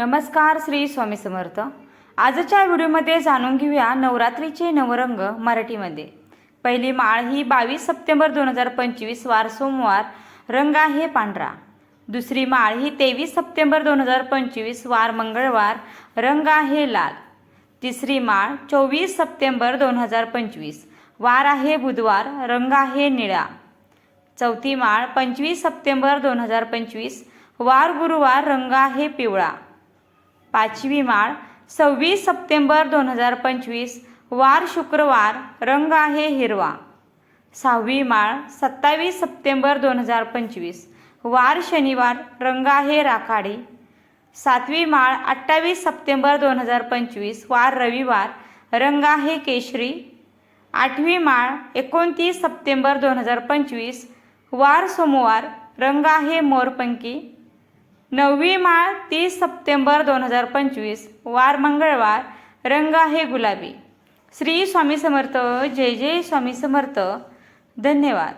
नमस्कार श्री स्वामी समर्थ. आजच्या व्हिडिओमध्ये जाणून घेऊया नवरात्रीचे नवरंग मराठीमध्ये. पहिली माळ ही बावीस सप्टेंबर दोन हजार पंचवीस वार सोमवार रंग आहे पांढरा. दुसरी माळ ही तेवीस सप्टेंबर दोन हजार पंचवीस वार मंगळवार रंग आहे लाल. तिसरी माळ चोवीस सप्टेंबर दोन हजार पंचवीस वार आहे बुधवार रंग आहे निळा. चौथी माळ पंचवीस सप्टेंबर दोन हजार पंचवीस वार गुरुवार रंग आहे पिवळा. पाचवी माळ सव्वीस सप्टेंबर दोन हजार पंचवीस वार शुक्रवार रंग आहे हिरवा. सहावी माळ सत्तावीस सप्टेंबर दोन हजार पंचवीस वार शनिवार रंग आहे राखाडी. सातवी माळ अठ्ठावीस सप्टेंबर दोन हजार पंचवीस वार रविवार रंग आहे केशरी. आठवी माळ एकोणतीस सप्टेंबर दोन हजार पंचवीस वार सोमवार रंग आहे मोरपंकी नववी माळ तीस सप्टेंबर दोन हजार पंचवीस. वार मंगळवार. रंग आहे गुलाबी. श्री स्वामी समर्थ. जय जय स्वामी समर्थ. धन्यवाद.